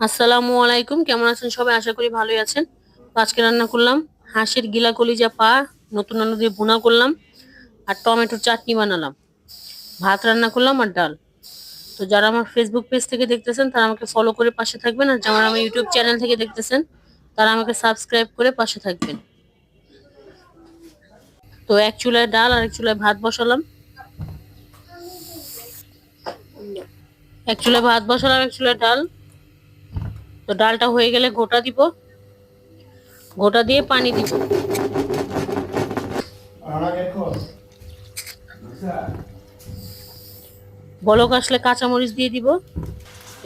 আসসালামু আলাইকুম। কেমন আছেন সবাই? আশা করি ভালোই আছেন। আজকে রান্না করলাম হাঁসের গিলা কলিজা পা নতুন আলু দিয়ে ভুনা করলাম, আর টমেটোর চাটনি বানালাম। ভাত রান্না করলাম আর ডাল। তো যারা আমার ফেসবুক পেজ থেকে দেখতেছেন, তারা আমাকে ফলো করে পাশে থাকবেন, আর যারা আমার ইউটিউব চ্যানেল থেকে দেখতেছেন, তারা আমাকে সাবস্ক্রাইব করে পাশে থাকবেন। তো এক চুলায় ডাল আর এক চুলায় ভাত বসালাম। এক চুলায় ভাত বসালাম, এক চুলায় ডাল। তো ডালটা হয়ে গেলে গোটা দিব। গোটা দিয়ে পানি দিব। বলক আসলে কাঁচামরিচ দিয়ে দিব।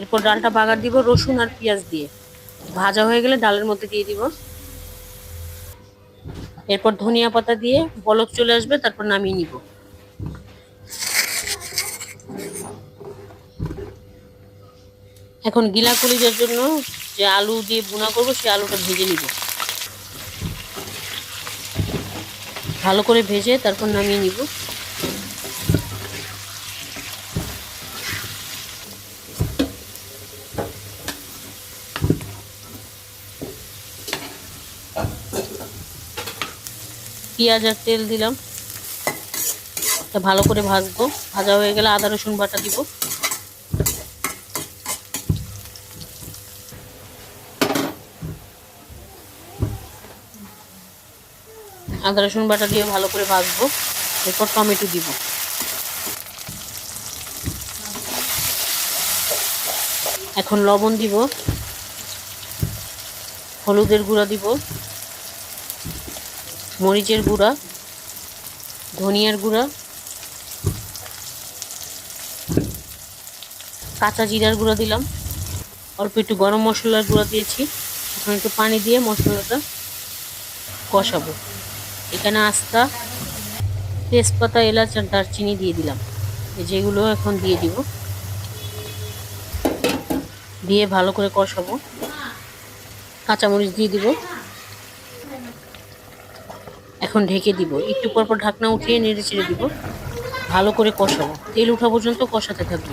এরপর ডালটা বাগার দিব, রসুন আর পেঁয়াজ দিয়ে। ভাজা হয়ে গেলে ডালের মধ্যে দিয়ে দিব। এরপর ধনিয়া পাতা দিয়ে বলক চলে আসবে, তারপর নামিয়ে নিব। এখন গিলা কলিজার জন্য যে আলু দিয়ে বুনা করব সেই আলুটা ভেজে নিব। ভালো করে ভেজে তারপর নামিয়ে নিব। পেঁয়াজ আর তেল দিলাম। ভালো করে ভাজবো। ভাজা হয়ে গেলে আদা, রসুন বাটা দিব। আদা, রসুন বাটা দিয়ে ভালো করে ভাজবো। এরপর টমেটো দিব। এখন লবণ দিব। হলুদের গুঁড়া দিব। মরিচের গুঁড়া। ধনিয়ার গুঁড়া। কাঁচা জিরার গুঁড়া দিলাম। অল্প একটু গরম মশলার গুঁড়া দিয়েছি। এখন একটু পানি দিয়ে মশলাটা কষাবো। এখানে আস্তা, তেজপাতা, এলাচ আর দারচিনি দিয়ে দিলাম। যেগুলো এখন দিয়ে দিব। দিয়ে ভালো করে কষাবো। কাঁচামরিচ দিয়ে দিব। এখন ঢেকে দিব। একটু পর পর ঢাকনা উঠিয়ে নেড়ে চেড়ে দিব। ভালো করে কষাবো। তেল উঠা পর্যন্ত কষাতে থাকব।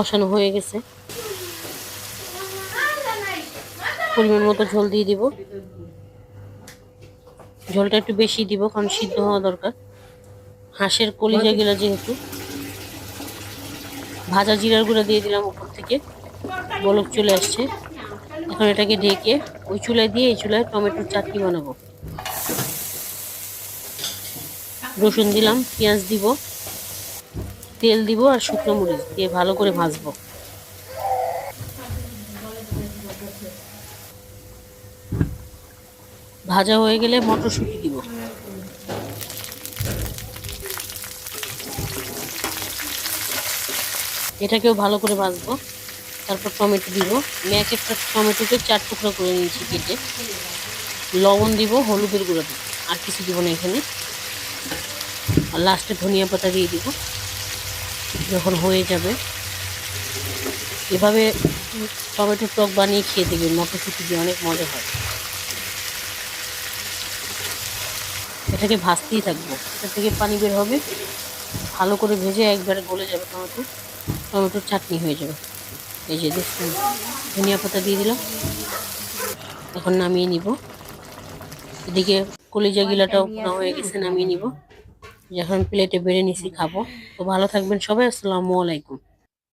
কষানো হয়ে গেছে। পরিমাণ মতো ঝোল দিয়ে দিব। ঝোলটা একটু বেশি দিব, কারণ সিদ্ধ হওয়া দরকার। হাঁসের কলিজা গেলা যেহেতু। ভাজা জিরার গুঁড়া দিয়ে দিলাম উপর থেকে। বলক চলে আসছে। এখন এটাকে ঢেকে ওই চুলায় দিয়ে এই চুলায় টমেটোর চাটনি বানাবো। রসুন দিলাম, পেঁয়াজ দিব। তেল দিব আর শুকনো মরিচ দিয়ে ভালো করে ভাজবো। ভাজা হয়ে গেলে মটরশুঁটি দিব। এটাকেও ভালো করে ভাজবো। তারপর টমেটো দিব। আমি এক একটা টমেটোকে চার টুকরো করে নিয়েছি কেটে। লবণ দিব, হলুদের গুঁড়ো দিব। আর কিছু দিব না এখানে। আর লাস্টে ধনিয়া পাতা দিয়ে দিব। যখন হয়ে যাবে এভাবে টমেটো টক বানিয়ে খেয়ে দেবেন মটরশুঁটি দিয়ে অনেক মজা হয়। এটাকে ভাজতেই থাকব। এটা থেকে পানি বের হবে ভালো করে ভেজে একবারে গলে যাবে টমেটো টমেটোর চাটনি হয়ে যাবে। এই যে দেখুন ধনিয়া পাতা দিয়ে দিলাম। এখন নামিয়ে নিব। এদিকে কলিজা গিলাটাও হয়ে গেছে নামিয়ে নিব। যখন প্লেটে বেড়ে নিছি খাব। তো ভালো থাকবেন সবাই আসসালামু আলাইকুম।